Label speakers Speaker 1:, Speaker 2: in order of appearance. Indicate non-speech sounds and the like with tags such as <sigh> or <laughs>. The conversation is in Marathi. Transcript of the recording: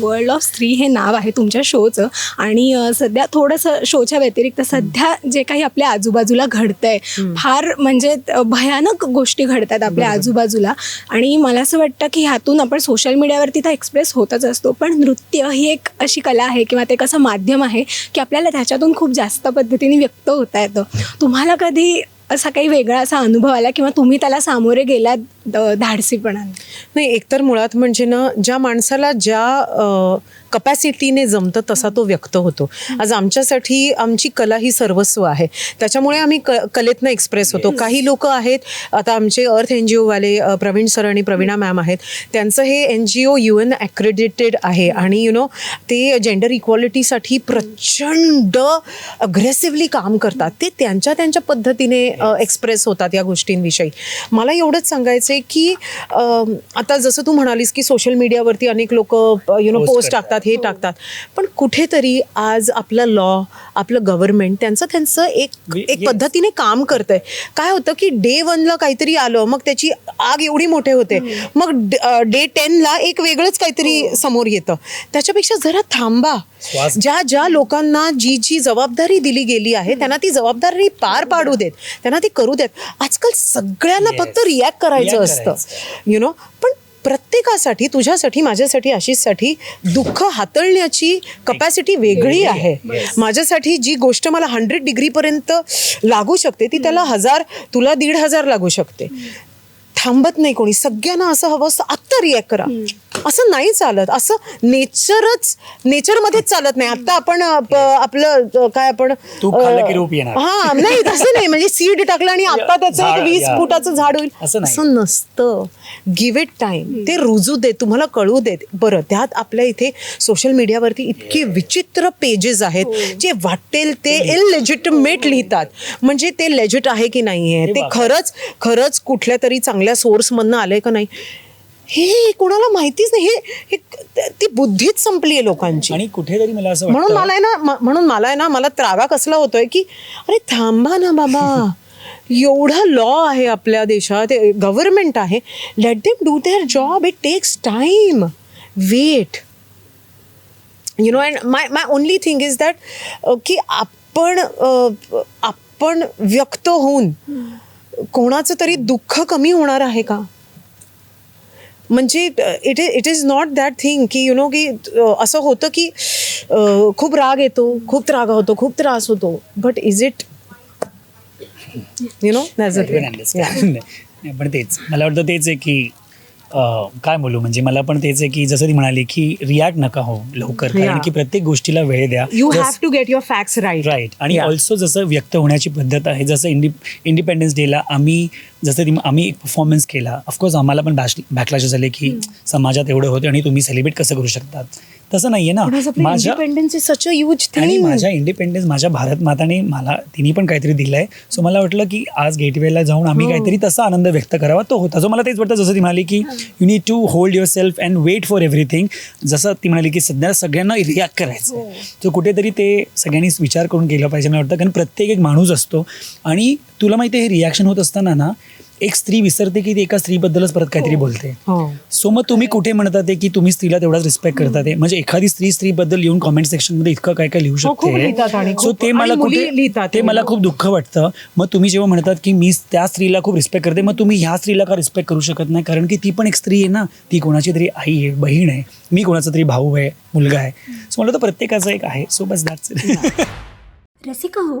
Speaker 1: वर्ल्ड ऑफ स्त्री हे नाव आहे तुमच्या शोचं आणि सध्या थोडंसं शोच्या व्यतिरिक्त सध्या जे काही आपल्या आजूबाजूला घडतंय फार म्हणजे भयानक गोष्टी घडतात आपल्या आजूबाजूला. आणि मला असं वाटतं की ह्यातून आपण सोशल मीडियावरती तर एक्सप्रेस होतच असतो पण नृत्य ही एक अशी कला आहे किंवा ते कसं माध्यम आहे की आपल्याला त्याच्यातून खूप जास्त पद्धतीने व्यक्त होता येतं. तुम्हाला कधी असा काही वेगळा असा अनुभव आला किंवा तुम्ही त्याला सामोरे गेलात द- धाडसीपणाने?
Speaker 2: नाही एकतर मुळात म्हणजे ना ज्या माणसाला ज्या कपॅसिटीने जमतं तसा तो व्यक्त होतो. आज आमच्यासाठी आमची कला ही सर्वस्व आहे. त्याच्यामुळे आम्ही क कलेतनं एक्सप्रेस होतो. काही लोक आहेत आता आमचे अर्थ एन जी ओवाले प्रवीण सर आणि प्रवीणा मॅम आहेत त्यांचं हे N G O U N accredited आहे आणि यु नो ते जेंडर इक्वालिटीसाठी प्रचंड अग्रेसिव्हली काम करतात. ते त्यांच्या त्यांच्या पद्धतीने एक्सप्रेस होतात या गोष्टींविषयी. मला एवढंच सांगायचं आहे की आता जसं तू म्हणालीस की सोशल मीडियावरती अनेक लोक यु नो पोस्ट
Speaker 3: करतात.
Speaker 2: टाकतात हे टाकतात. पण कुठेतरी आज आपलं लॉ आपलं गव्हर्नमेंट त्यांचं त्यांचं एक एक. पद्धतीने काम करतंय. काय होतं की डे वनला काहीतरी आलं मग त्याची आग एवढी मोठे होते. मग डे टेनला एक वेगळंच काहीतरी समोर येतं. त्याच्यापेक्षा जरा थांबा. ज्या ज्या लोकांना जी जी जबाबदारी दिली गेली आहे त्यांना ती जबाबदारी पार पाडू देत. त्यांना ती करू देत. आजकाल सगळ्यांना. फक्त रिॲक्ट करायचं असतं. यु नो पण प्रत्येकासाठी तुझ्यासाठी माझ्यासाठी आशिषसाठी दुःख हाताळण्याची कपॅसिटी वेगळी आहे. माझ्यासाठी जी गोष्ट मला हंड्रेड डिग्रीपर्यंत लागू शकते ती त्याला हजार तुला दीड हजार लागू शकते. थांबत नाही कोणी. सगळ्यांना असं हवं असतं आत्ता रिॲक्ट करा. असं नाही चालत. असं नेचरच नेचरमध्येच चालत नाही. आता आपण आपलं काय आपण. हा नाही तसं नाही. म्हणजे सीड टाकलं आणि आता <laughs> त्याचं एक वीस. फुटाचं झाड होईल.
Speaker 3: असं नाही.
Speaker 2: असं नसतं. गिव्ह इट टाइम ते रुजू देत तुम्हाला कळू देत बरं त्यात आपल्या इथे सोशल मीडियावरती इतके विचित्र पेजेस आहेत जे वाटेल ते इललेजिटमेट लिहितात. म्हणजे ते लेजिट आहे की नाही आहे
Speaker 3: हे
Speaker 2: ते. खरंच खरंच कुठल्या तरी चांगल्या सोर्समधनं आलंय का नाही? हे कोणाला माहितीच नाही. हे ती बुद्धीच संपली आहे लोकांची.
Speaker 3: आणि कुठेतरी मला असं
Speaker 2: म्हणून मला आहे ना म्हणून मला आहे ना मला त्रागा कसला होतोय की अरे थांबा ना बाबा. एवढा लॉ आहे आपल्या देशात गव्हर्नमेंट आहे. Let them do their job it takes time wait you know and my my only thing is that की आपण अ, आपण व्यक्त होऊन कोणाचं तरी दुःख कमी होणार आहे का? म्हणजे it is it is not that thing की यु नो की असं होतं की खूप राग येतो खूप त्राग होतो खूप त्रास होतो. But is it you know
Speaker 3: पण तेच. मला वाटतं तेच आहे की काय बोलू? म्हणजे मला पण तेच आहे की जसं ती म्हणाली की रिॲक्ट नका हो लवकर कारण. की प्रत्येक गोष्टीला वेळ द्या.
Speaker 2: You have to get your facts right
Speaker 3: right आणि. ऑल्सो जसं व्यक्त होण्याची पद्धत आहे जसं इंडि इंडिपेंडन्स डेला आम्ही जसं ती आम्ही एक परफॉर्मन्स केला. ऑफकोर्स आम्हाला पण बॅश बॅकलॅश झाले की समाजात एवढं होते आणि तुम्ही सेलिब्रेट कसं करू शकतात? तसं नाहीये ना. माझ्या
Speaker 2: independence is such a huge
Speaker 3: आणि माझ्या इंडिपेंडन्स माझ्या भारत माताने मला तिने पण काहीतरी दिलंय. सो मला वाटलं की आज गेटवेला जाऊन आम्ही
Speaker 2: हो.
Speaker 3: काहीतरी तसा आनंद व्यक्त करावा. तो होता. सो मला तेच वाटतं जसं ती म्हणाली की you need to hold yourself and wait for everything जसं ती म्हणाली की सध्या सगळ्यांना रिॲक्ट करायचं
Speaker 2: हो.
Speaker 3: सो कुठेतरी ते सगळ्यांनीच विचार करून केलं पाहिजे मला वाटतं. कारण प्रत्येक एक माणूस असतो. आणि तुला माहिती आहे हे रिॲक्शन होत असताना ना एक स्त्री विसरते की ती एका स्त्रीबद्दलच परत काहीतरी बोलते.
Speaker 2: हो.
Speaker 3: सो मग तुम्ही कुठे म्हणतात आहे की तुम्ही स्त्रीला तेवढाच रिस्पेक्ट करतात आहे म्हणजे एखादी स्त्री स्त्रीबद्दल येऊन कॉमेंट सेक्शनमध्ये इतकं काय काय लिहू
Speaker 2: हो,
Speaker 3: शकते. सो ते
Speaker 2: मला
Speaker 3: कुठे
Speaker 2: लिहितात.
Speaker 3: ते मला खूप दुःख वाटतं. मग तुम्ही जेव्हा म्हणतात की मी त्या स्त्रीला खूप रिस्पेक्ट करते मग तुम्ही ह्या स्त्रीला का रिस्पेक्ट करू शकत नाही? कारण की ती पण एक स्त्री आहे ना. ती कोणाची तरी आई आहे बहीण आहे. मी कोणाचा तरी भाऊ आहे मुलगा आहे. सो मला तर प्रत्येकाचं एक आहे. सो बस दॅट्स <laughs>
Speaker 4: रसिका हो